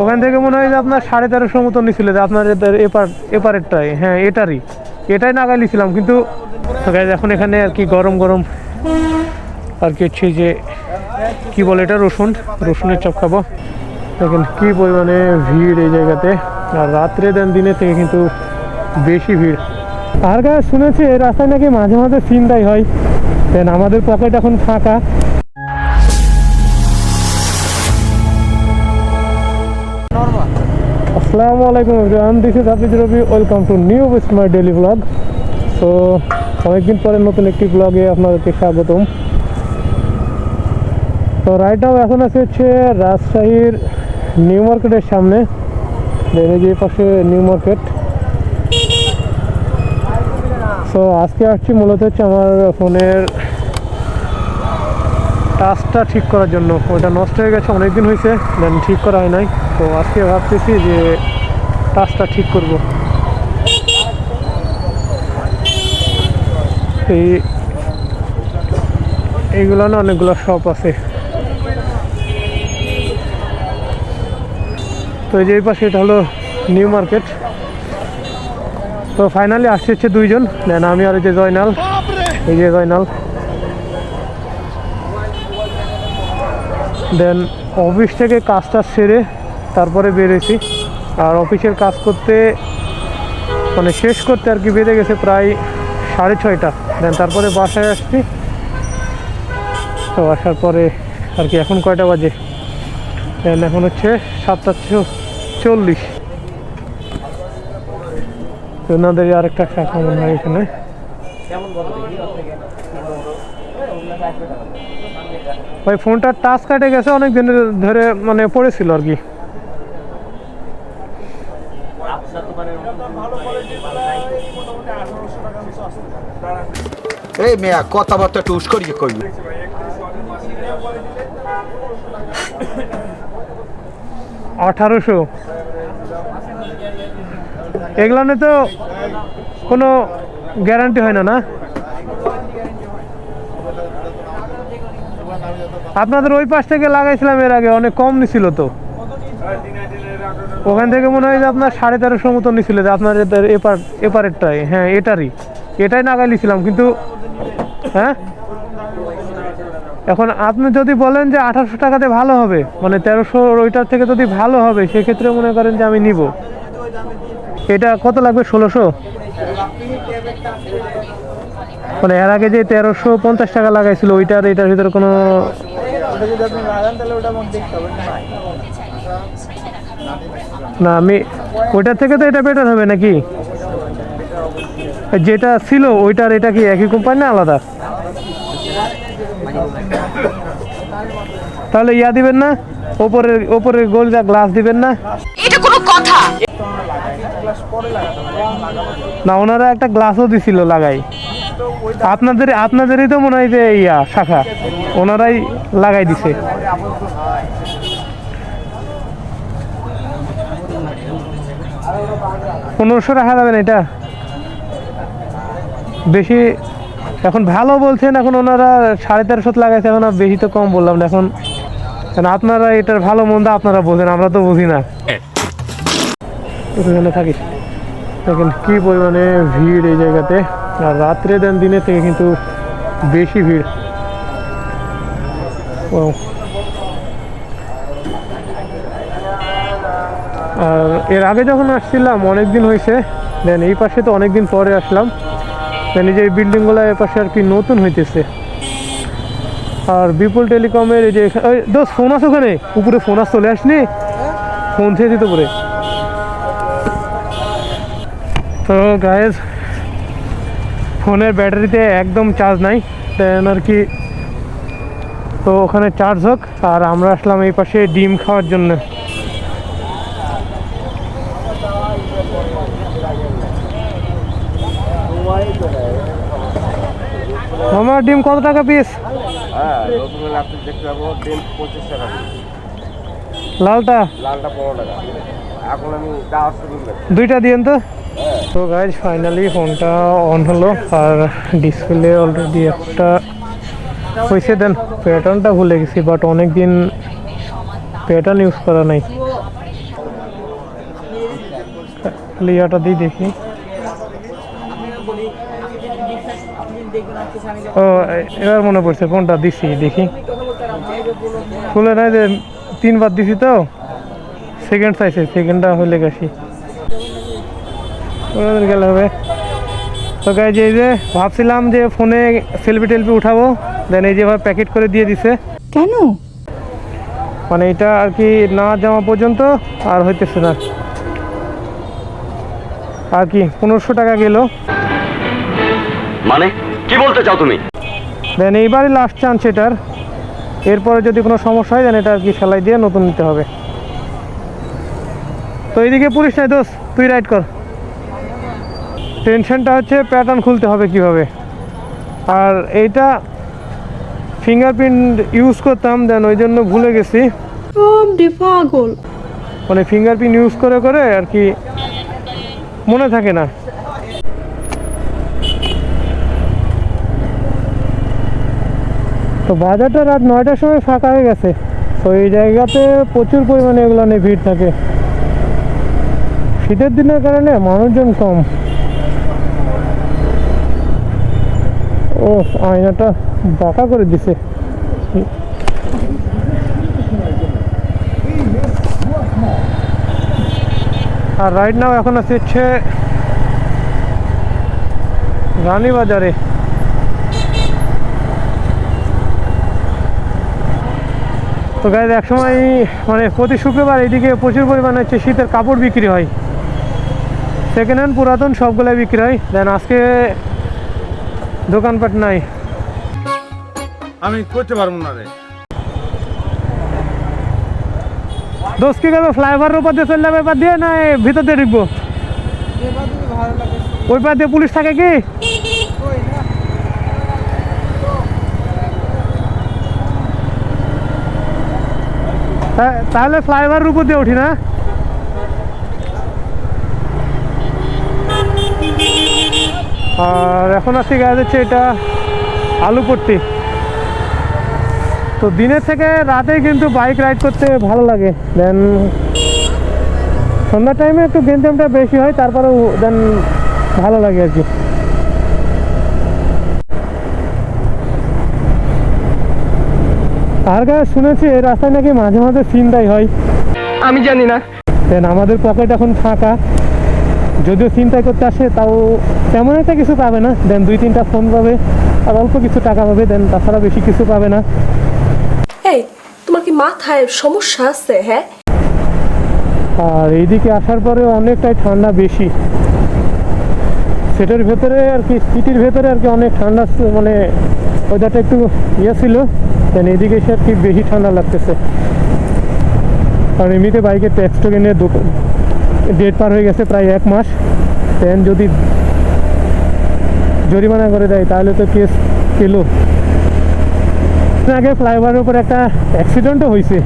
ওখান থেকে মনে হয় যে আপনার সাড়ে তেরোশো মতো নিছিল যে আপনার এপার, এপারেরটাই। হ্যাঁ এটারই। এটাই নাগাই কিন্তু এখন এখানে আর কি গরম গরম আর কি হচ্ছে যে, কি বলে এটা, রসুন? রসুনের চপ খাব। দেখেন কি পরিমাণে ভিড় এই জায়গাতে। আর রাত্রে দেন দিনের থেকে কিন্তু বেশি ভিড়। আর গায়ে শুনেছি রাস্তায় নাকি মাঝে মাঝে চিন্তাই হয়। দেন আমাদের পকেট এখন ফাঁকা। আসসালামু আলাইকুম everyone this is Hafiz Robi welcome to new my daily vlog তো অনেকদিন পরে নতুন একটি ব্লগে আপনাদেরকে স্বাগতম। তো রাইট নাও এখন আছে হচ্ছে রাজশাহীর নিউ মার্কেটের সামনে। যে পাশে নিউ মার্কেট সো আজকে আসছি মূলত হচ্ছে আমার ফোনের টাচটা ঠিক করার জন্য। ওটা নষ্ট হয়ে গেছে, অনেকদিন হয়েছে দেন ঠিক করা হয় নাই। তো আজকে ভাবতেছি যে টাচটা ঠিক করব। এই এইগুলো না অনেকগুলো শপ আছে। তো এই যে এই পাশে এটা হলো নিউ মার্কেট তো ফাইনালি আসছে হচ্ছে দুইজন দেন আমি আর এই যে জয়নাল। এই যে জয়নাল। দেন অফিস থেকে কাজটা সেরে তারপরে বেরিয়েছি আর অফিসের কাজ করতে মানে শেষ করতে আর কি বেড়ে গেছে প্রায় সাড়ে ছয়টা। দেন তারপরে বাসায় আসছি। তো আসার পরে আর কি এখন কয়টা বাজে? দেন এখন হচ্ছে সাতটা চল্লিশ। ওনাদের আরেকটা শাখা হয় এখানে। ভাই ফোনটা টাচ কাটে গেছে অনেক দিন ধরে মানে পড়েছিল আর কি। এই মেয়া কথাবার্তা টুস করিয়ে কইবে। আঠারোশো। এগুলানে তো কোনো গ্যারান্টি হয় না না? আপনাদের ওই পাশ থেকে লাগাইছিলাম এর আগে, অনেক কম নিছিল তো। ওখান থেকে মনে হয় যে আপনার সাড়ে তেরোশো মতো নিছিল, যে আপনার এপার এপারেরটাই হ্যাঁ এটারই। এটাই নাগাই নিছিলাম কিন্তু হ্যাঁ? এখন আপনি যদি বলেন যে আঠারোশো টাকাতে ভালো হবে মানে তেরোশো ওইটার থেকে যদি ভালো হবে, সেক্ষেত্রে মনে করেন যে আমি নিব। এটা কত লাগবে, ষোলোশো? মানে এর আগে যে তেরোশো পঞ্চাশ টাকা লাগাইছিল, ওইটার, এটার ভিতরে কোনো না আমি ওইটার থেকে তো এটা বেটার হবে নাকি? যেটা ছিল ওইটার এটা কি একই কোম্পানি না আলাদা? তাহলে ইয়া দিবেন না? ওপরের ওপরের গোল গোলটা গ্লাস দিবেন না? এটা কোনো কথা। না ওনারা একটা গ্লাসও দিছিল লাগাই। আপনাদের আপনাদেরই তো মনে হয় যে ইয়া শাখা। ওনারাই লাগাই দিছে। পনেরোশো রাখা যাবে না এটা? বেশি এখন ভালো বলছেন, এখন ওনারা সাড়ে তেরোশো লাগাইছে, এখন বেশি তো কম বললাম না। এখন আপনারা এটার ভালো মন্দ আপনারা বোঝেন, আমরা তো বুঝি না। থাকিস দেখেন কি পরিমাণে ভিড় এই জায়গাতে। আর রাত্রে দেন দিনের থেকে কিন্তু বেশি ভিড়। আর এর আগে যখন আসছিলাম অনেক দিন হয়েছে দেন এই পাশে তো অনেক দিন পরে আসলাম, দেন এই যে এই বিল্ডিংগুলো এ পাশে আর কি নতুন হইতেছে। আর বিপুল টেলিকমের এই যে দোষ ফোন আছে ওখানে? উপরে ফোন আস চলে আসনি? ফোন থেকে দিতে উপরে। তো গায়েস ফোনের ব্যাটারিতে একদম চার্জ নাই, দেন আর কি তো ওখানে চার্জ হোক আর আমরা আসলাম এই পাশে ডিম খাওয়ার জন্য। আমার ডিম কত টাকা পিস হ্যাঁ পিস। লালটা? লালটা পনেরো টাকা। এখন আমি দাওয়াত শুরু করি দুইটা দিয়েন তো। তো গাইজ ফাইনালি ফোনটা অন হলো আর ডিসপ্লে অলরেডি একটা হয়েছে দেন প্যাটার্নটা ভুলে গেছি বাট অনেক দিন প্যাটার্ন ইউজ করা নাই। ইয়াটা দিই দেখি। ও, এবার মনে পড়ছে, কোনটা দিছি, দেখি। খুলে নাই যে তিনবার দিছি তো সেকেন্ড সাইজে সেকেন্ডটা হলে গেছি। গেলে হবে। তো এই যে ভাবছিলাম যে ফোনে সেলফি টেলফি উঠাবো। দেন এই যেভাবে প্যাকেট করে দিয়ে দিছে। কেন? মানে এটা আর কি না যাওয়া পর্যন্ত আর হইতেছে না। আর কি পনেরোশো টাকা গেল। মানে? কি বলতে চাও তুমি? দেন এইবারই লাস্ট চান্স এটার। এরপরে যদি কোনো সমস্যা হয় দেন এটা আর কি সেলাই দিয়ে নতুন নিতে হবে। তো এইদিকে পুলিশ নাই দোষ তুই রাইড কর। টেনশনটা হচ্ছে প্যাটার্ন খুলতে হবে কীভাবে। আর এইটা ফিঙ্গারপ্রিন্ট ইউজ করতাম দেন ওই জন্য ভুলে গেছি। পাগল। মানে ফিঙ্গারপ্রিন্ট ইউজ করে করে আর কি মনে থাকে না। তো বাজারটা রাত নয়টার সময় ফাঁকা হয়ে গেছে। তো এই জায়গাতে প্রচুর পরিমাণে এগুলো নিয়ে ভিড় থাকে। শীতের দিনের কারণে মানুষজন কম। ও আয়নাটা বাঁকা করে দিছে। আর রাইট নাও এখন আছে হচ্ছে রানীবাজারে। তো গাইজ এক সময় মানে প্রতি শুক্রবার এইদিকে প্রচুর পরিমাণে হচ্ছে শীতের কাপড় বিক্রি হয়। সেকেন্ড হ্যান্ড পুরাতন সবগুলাই বিক্রি হয়। দেন আজকে দোকানপাট নাই। আমি করতে পারব না রে। দোষ কি করবে? ফ্লাইওভারের উপর দিয়ে চললে এবার দিয়ে না ভিতর দিয়ে ঢুকবো? ওই পার দিয়ে পুলিশ থাকে কি? তাহলে ফ্লাইওভারের উপর দিয়ে উঠি না? আর এখন আসছি গাছ হচ্ছে এটা আলু পট্টি তো দিনের থেকে রাতে কিন্তু বাইক রাইড করতে ভালো লাগে। দেন সন্ধ্যার টাইমে একটু গেঞ্জামটা বেশি হয় তারপরেও দেন ভালো লাগে আর কি। আর গায়ে শুনেছি এই রাস্তায় নাকি মাঝে মাঝে চিন্তাই হয়। আমি জানি না। দেন আমাদের পকেট এখন ফাঁকা। যদিও চিন্তাই করতে আসে তাও তেমন একটা কিছু পাবে না। দেন দুই তিনটা ফোন পাবে আর অল্প কিছু টাকা পাবে দেন তাছাড়া বেশি কিছু পাবে না। এই, তোমার কি মাথায় সমস্যা আছে হ্যাঁ? আর এইদিকে আসার পরে অনেকটাই ঠান্ডা বেশি। সেটার ভেতরে আর কি, সিটির ভেতরে আর কি অনেক ঠান্ডা মানে ওয়েদারটা একটু ইয়ে ছিল দেন এইদিকে এসে আর কি বেশি ঠান্ডা লাগতেছে। আর এমনিতে বাইকের ট্যাক্স টোকেনের ডেট পার হয়ে গেছে প্রায় এক মাস। দেন যদি জরিমানা করে দেয়, তাহলে তো কেস পেল। আগে ফ্লাইওভারের উপর একটা অ্যাক্সিডেন্টও হয়েছে।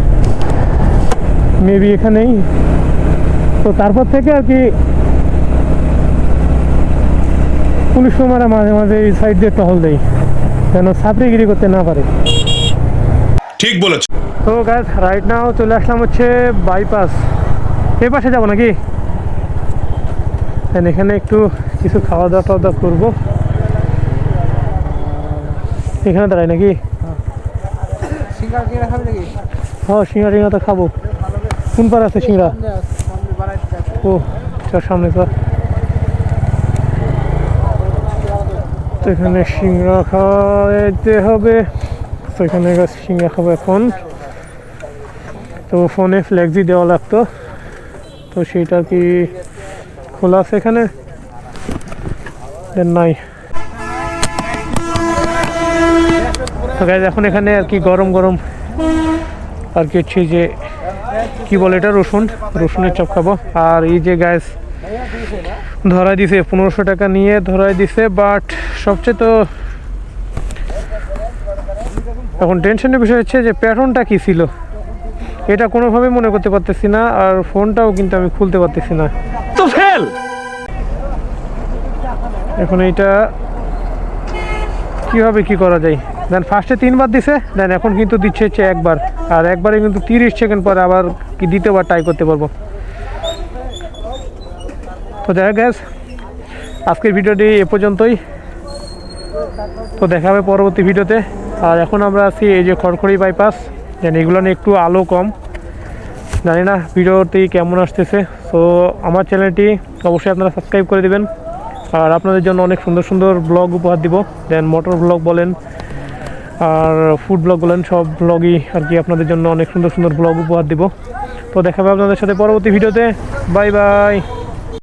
মেবি এখানেই। তো তারপর থেকে আর কি পুলিশ মারা মাঝে মাঝে এই সাইড দিয়ে টহল দেয় যেন ছাত্রীগিরি করতে না পারে। ঠিক বলেছ। তো গ্যাস রাইট নাও চলে আসলাম হচ্ছে বাইপাস এ পাশে যাব নাকি? এখানে একটু কিছু খাওয়া দাওয়া টাওয়া দাওয়া করব। এখানে দাঁড়াই নাকি? হ্যাঁ সিঙ্গা টিঙ্গা তো খাব। কোন পার আছে সিঙ্গা ও চল সামনে তো এখানে সিঙ্গা খাওয়াতে হবে। তো এখানে সিঙ্গা খাব এখন। তো ফোনে ফ্লেক্সি দেওয়া লাগতো। তো সেইটা কি খোলা আছে এখানে? নাই। তো guys, এখন এখানে আর কি গরম গরম আর কি হচ্ছে যে কি বলে এটা রসুন রসুনের চপ খাব। আর এই যে গ্যাস ধরাই দিছে পনেরোশো টাকা নিয়ে ধরাই দিছে বাট সবচেয়ে তো এখন টেনশনের বিষয় হচ্ছে যে প্যাটার্নটা কি ছিল? এটা কোনোভাবেই মনে করতে পারতেছি না আর ফোনটাও কিন্তু আমি খুলতে পারতেছি না। তো ফেল! এখন এইটা কীভাবে কি করা যায়? দেন ফার্স্টে তিনবার দিছে, দেন এখন কিন্তু দিচ্ছে হচ্ছে একবার। আর একবারে কিন্তু তিরিশ সেকেন্ড পরে আবার কি দ্বিতীয়বার ট্রাই করতে পারব। তো যাই হোক আজকের ভিডিওটি এ পর্যন্তই। তো দেখা হবে পরবর্তী ভিডিওতে। আর এখন আমরা আছি এই যে খড়খড়ি বাইপাস দেন এগুলো নিয়ে একটু আলো কম। জানি না ভিডিওটি কেমন আসতেছে। তো আমার চ্যানেলটি অবশ্যই আপনারা সাবস্ক্রাইব করে দেবেন। আর আপনাদের জন্য অনেক সুন্দর সুন্দর ব্লগ উপহার দিব। দেন মোটর ব্লগ বলেন আর ফুড ব্লগ বলেন সব ব্লগই আর কি আপনাদের জন্য অনেক সুন্দর সুন্দর ব্লগ উপহার দিব। তো দেখা হবে আপনাদের সাথে পরবর্তী ভিডিওতে। Bye bye.